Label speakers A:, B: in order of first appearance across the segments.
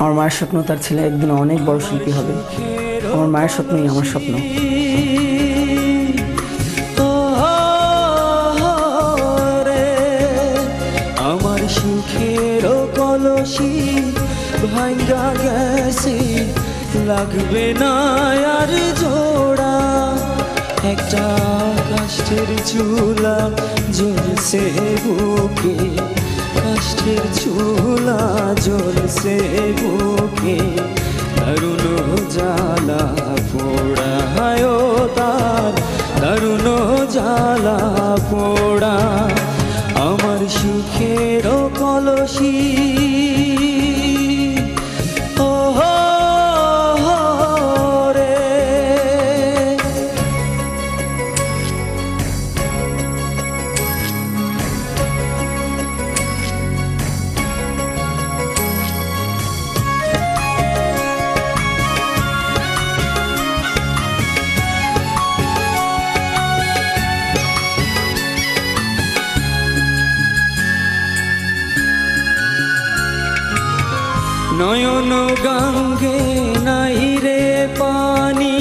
A: আমার মায়ের স্বপ্ন তার ছেলে একদিন অনেক বড় শিল্পী হবে। আমার মায়ের স্বপ্নই আমার স্বপ্ন।
B: আমার সুখের কলসি ভাঙ্গা গেছে, লাগবে না আর জোড়া। একটা কাষ্ঠের চুলা জ্বলছে বুকে। কাষ্ঠের চুলা জ্বলছে বুকে। দারুণ জ্বালা পোড়ায় তার। দারুণ জ্বালা পোড়া আমার সুখের কলসি। নয়ন গঙ্গে নাই রে পানি।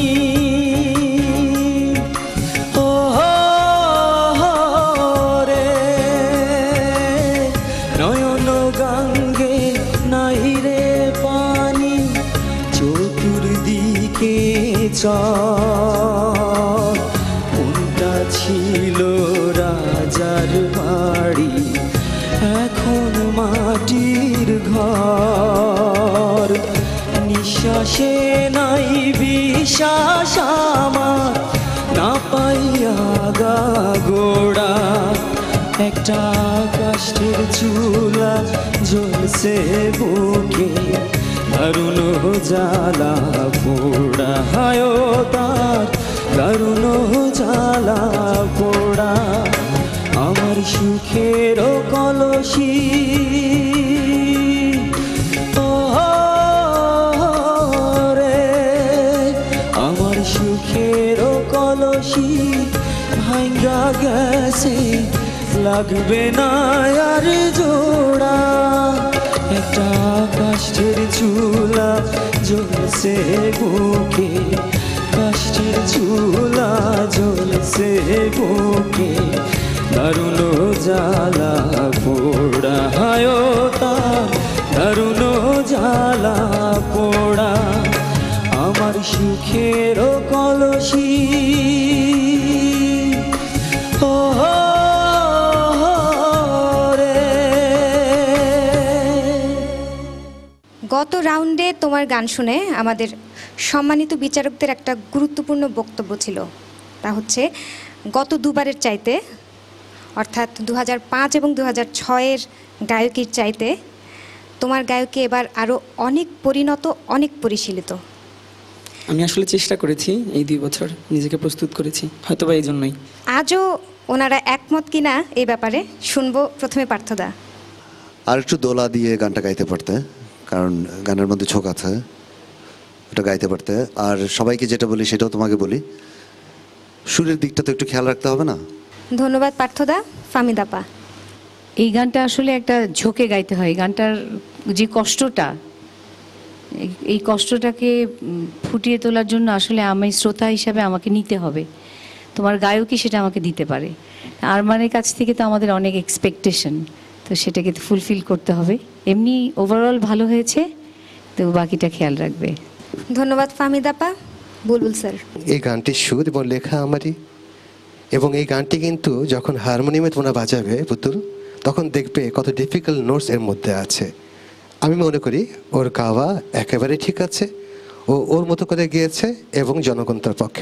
B: ও রে। নয়ন গঙ্গে নাই রে পানি, চতুর্দিকে চর ছিল গোড়া একটা কাষ্ঠের চুলা জ্বলছে বুকে, দারুণ জ্বালা পোড়া। হায় তার, দারুণ জ্বালা পোড়া। আমার সুখের কলসি। আমার সুখের কলসি। গেছে, লাগবে না আর জোড়া। একটা কাষ্ঠের চুলা জ্বলছে বুকে কাষ্ঠের চুলা জ্বলছে বুকে। দারুণ জ্বালা পোড়া হায় তার দারুণ জ্বালা পোড়া আমার সুখের কলসি
C: গত রাউন্ডে তোমার গান শুনে আমাদের সম্মানিত বিচারকদের একটা গুরুত্বপূর্ণ বক্তব্য ছিল। তা হচ্ছে গত দুবারের চাইতে অর্থাৎ দু পাঁচ এবং দু হাজার ছয়ের গায়কির চাইতে তোমার গায়কি এবার আরও অনেক পরিণত অনেক পরিশীলিত।
A: আমি আসলে চেষ্টা করেছি এই দুই বছর নিজেকে প্রস্তুত করেছি হয়তো বা এই জন্যই।
C: আজও ওনারা একমত কিনা এই ব্যাপারে শুনব। প্রথমে পার্থদা।
D: আর একটু দোলা দিয়ে গানটা গাইতে পারতে। কারণ গানের মধ্যে ছোক আছে ওটা গাইতে পারতে। আর সবাইকে যেটা বলি সেটাও তোমাকে বলি সুরের দিকটা তো একটু খেয়াল রাখতে হবে না?
C: ধন্যবাদ পার্থদা ফামিদাপা
E: এই গানটা আসলে একটা ঝোঁকে গাইতে হয় গানটার যে কষ্টটা এই- এই কষ্টটাকে ফুটিয়ে তোলার জন্য আসলে আমি শ্রোতা হিসাবে আমাকে নিতে হবে। তোমার গায়কই সেটা আমাকে দিতে পারে। আরমানের কাছ থেকে তো আমাদের অনেক এক্সপেকটেশন তো সেটাকে ফুলফিল করতে হবে। এমনি ওভারঅল ভালো হয়েছে তো বাকিটা খেয়াল রাখবে।
C: ধন্যবাদ ফামিদাপা বুলবুল স্যার।
F: এই গানটির সুর এবং লেখা আমারই। এবং এই গানটি কিন্তু যখন হারমোনিয়ামে তোমরা বাজাবে পুতুল তখন দেখবে কত ডিফিকাল্ট নোটস এর মধ্যে আছে। আমি মনে করি ওর গাওয়া একেবারে ঠিক আছে ও ওর মতো করে গিয়েছে এবং জনগণ তার পক্ষে।